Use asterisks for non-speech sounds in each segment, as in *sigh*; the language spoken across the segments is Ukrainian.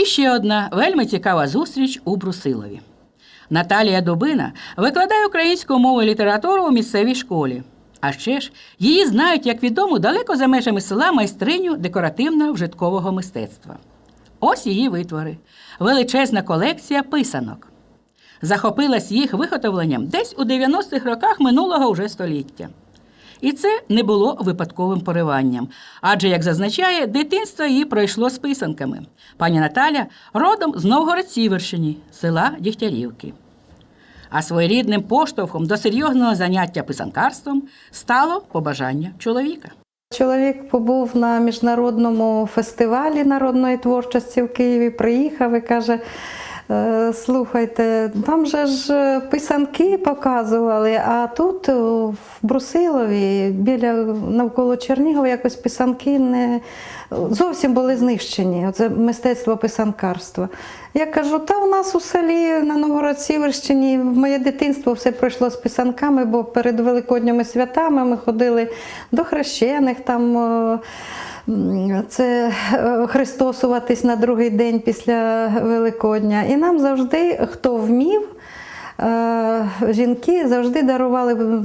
І ще одна вельми цікава зустріч у Брусилові. Наталія Дубина викладає українську мову і літературу у місцевій школі. А ще ж її знають як відому далеко за межами села майстриню декоративно-вжиткового мистецтва. Ось її витвори величезна колекція писанок. Захопилась їх виготовленням десь у 90-х роках минулого вже століття. І це не було випадковим пориванням, адже, як зазначає, дитинство її пройшло з писанками. Пані Наталя родом з Новгород-Сіверщині, села Дігтярівки. А своєрідним поштовхом до серйозного заняття писанкарством стало побажання чоловіка. Чоловік побув на міжнародному фестивалі народної творчості в Києві, приїхав і каже. «Е, Слухайте, там же ж е, писанки показували, а тут е, в Брусилові біля навколо Чернігова якось писанки не зовсім були знищені. Оце мистецтво писанкарства. Я кажу, та у нас у селі на Новгород-Сіверщині моє дитинство все пройшло з писанками, бо перед великодніми святами ми ходили до хрещених там. Е, Це хрестосуватись христосуватись на другий день після Великодня. І нам завжди, хто вмів, е, жінки завжди дарували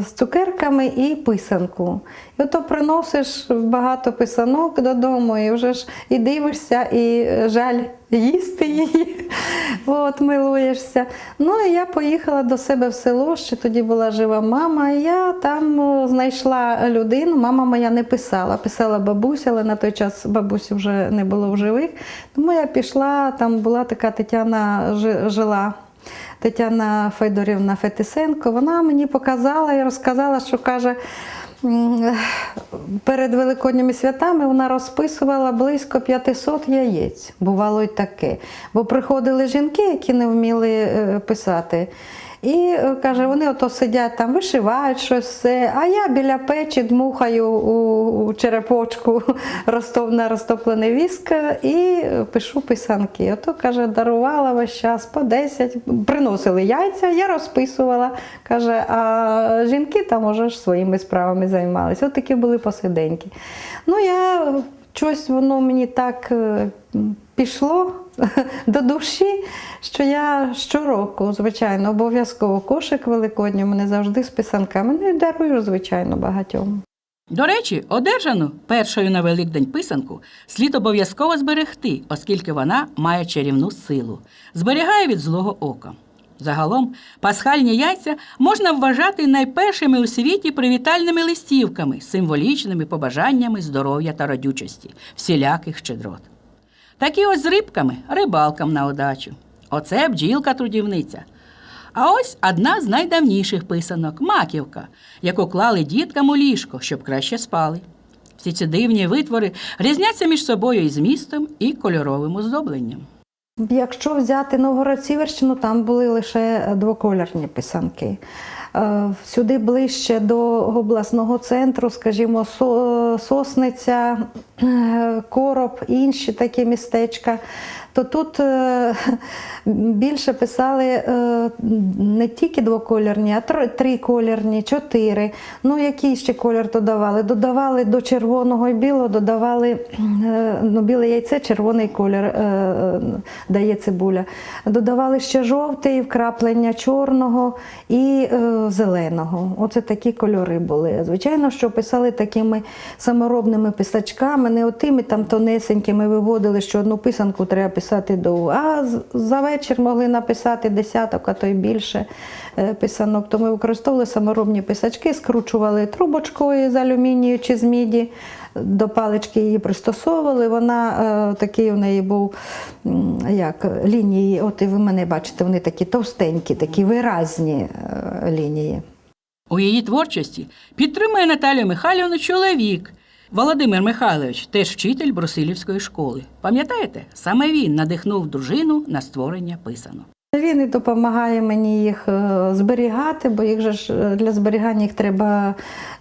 з цукерками і писанку. І ото приносиш багато писанок додому, і вже ж і дивишся, і жаль їсти її. *laughs* От, милуєшся. Ну і я поїхала до себе в село, ще тоді була жива мама. І я там знайшла людину. Мама моя не писала, писала бабуся, але на той час бабусі вже не було в живих. Тому я пішла, там була така Тетяна жила. Тетяна Федорівна Фетисенко, вона мені показала і розказала, що каже, перед великодніми святами вона розписувала близько 500 яєць. Бувало й таке. Бо приходили жінки, які не вміли е, писати. І е, каже, вони ото сидять там, вишивають щось а я біля печі дмухаю у, черепочку *laughs* на розтоплений віск і пишу писанки. Ото каже, дарувала весь час по 10, приносили яйця, я розписувала. Каже, а жінки там уже ж своїми справами займалися. От такі були посиденьки. Ну, я щось воно мені так е, пішло *laughs* до душі, що я щороку, звичайно, обов'язково кошик великодній у мене завжди з писанками. Ну і дарую, звичайно, багатьом. До речі, одержану першою на Великдень писанку слід обов'язково зберегти, оскільки вона має чарівну силу, зберігає від злого ока. Загалом, пасхальні яйця можна вважати найпершими у світі привітальними листівками, символічними побажаннями здоров'я та родючості, всіляких щедрот. Такі ось з рибками рибалкам на удачу. Оце бджілка-трудівниця. А ось одна з найдавніших писанок маківка, яку клали діткам у ліжко, щоб краще спали. Всі ці дивні витвори різняться між собою і змістом, і кольоровим оздобленням. Якщо взяти Новгород-Сіверщину, там були лише двокольорні писанки. Е, Сюди ближче до обласного центру, скажімо, Сосниця, Короб, інші такі містечка, то тут е, *laughs* більше писали е, не тільки двокольорні, а тр- трикольорні, чотири. Ну, який ще колір додавали? Додавали до червоного і білого, додавали е, ну, біле яйце, червоний колір е, е, дає цибуля. Додавали ще жовтий, вкраплення чорного і е, зеленого. Оце такі кольори були. Звичайно, що писали такими саморобними писачками, не отими там тонесенькими виводили, що одну писанку треба писати до. А за вечір могли написати десяток, а то й більше е, писанок. То ми використовували саморобні писачки, скручували трубочкою з алюмінію чи з міді. До палички її пристосовували. Вона е, такий у неї був як лінії. От і ви мене бачите, вони такі товстенькі, такі виразні е, лінії. У її творчості підтримує Наталію Михайлівну чоловік. Володимир Михайлович, теж вчитель Брусилівської школи. Пам'ятаєте, саме він надихнув дружину на створення писанок. Він і допомагає мені їх е, зберігати, бо їх же ж е, для зберігання їх треба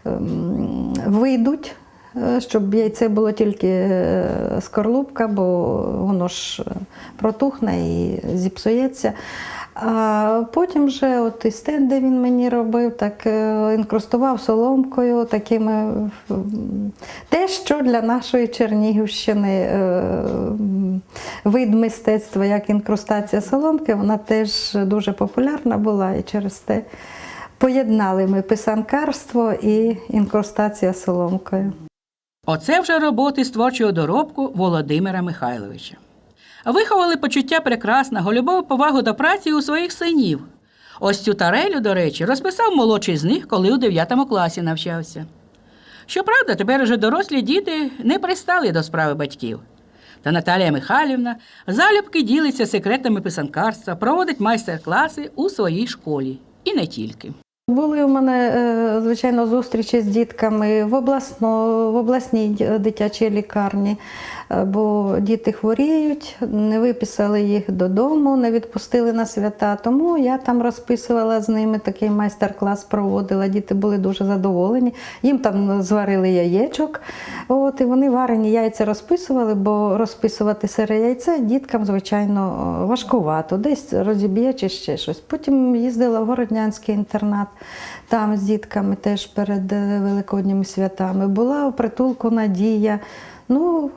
ем, вийдуть, е, щоб яйце було тільки скорлупка, бо воно ж протухне і зіпсується. А потім вже от і стенд, де він мені робив, так е, інкрустував соломкою, такими те, що для нашої Чернігівщини е, вид мистецтва, як інкрустація соломки, вона теж дуже популярна була і через те поєднали ми писанкарство і інкрустація соломкою. Оце вже роботи з творчого доробку Володимира Михайловича. Виховали почуття прекрасного, любов повагу до праці у своїх синів. Ось цю тарелю, до речі, розписав молодший з них, коли у 9 класі навчався. Щоправда, тепер уже дорослі діти не пристали до справи батьків. Та Наталія Михайлівна залюбки ділиться секретами писанкарства, проводить майстер-класи у своїй школі. І не тільки. Були у мене, е, звичайно, зустрічі з дітками в, обласно, в обласній дитячій лікарні, е, бо діти хворіють, не виписали їх додому, не відпустили на свята. Тому я там розписувала з ними такий майстер-клас, проводила. Діти були дуже задоволені. Їм там зварили яєчок. От, і вони варені яйця розписували, бо розписувати сире яйце діткам, звичайно, важкувато. Десь розіб'є чи ще щось. Потім їздила в Городнянський інтернат, там з дітками теж перед е, великодніми святами. Була у притулку Надія. Ну,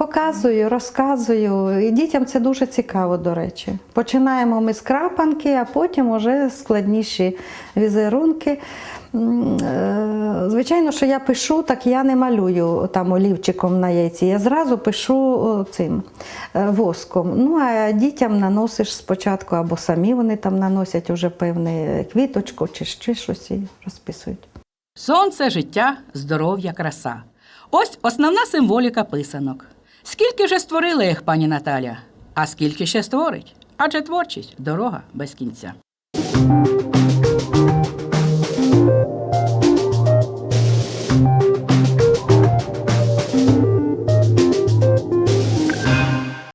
Показую, розказую. І дітям це дуже цікаво, до речі. Починаємо ми з крапанки, а потім вже складніші візерунки. Е, Звичайно, що я пишу, так я не малюю там олівчиком на яйці. Я зразу пишу цим е, воском. Ну а дітям наносиш спочатку, або самі вони там наносять уже певне квіточку чи ще щось і розписують. Сонце, життя, здоров'я, краса. Ось основна символіка писанок. Скільки вже створила їх пані Наталя, а скільки ще створить? Адже творчість дорога без кінця.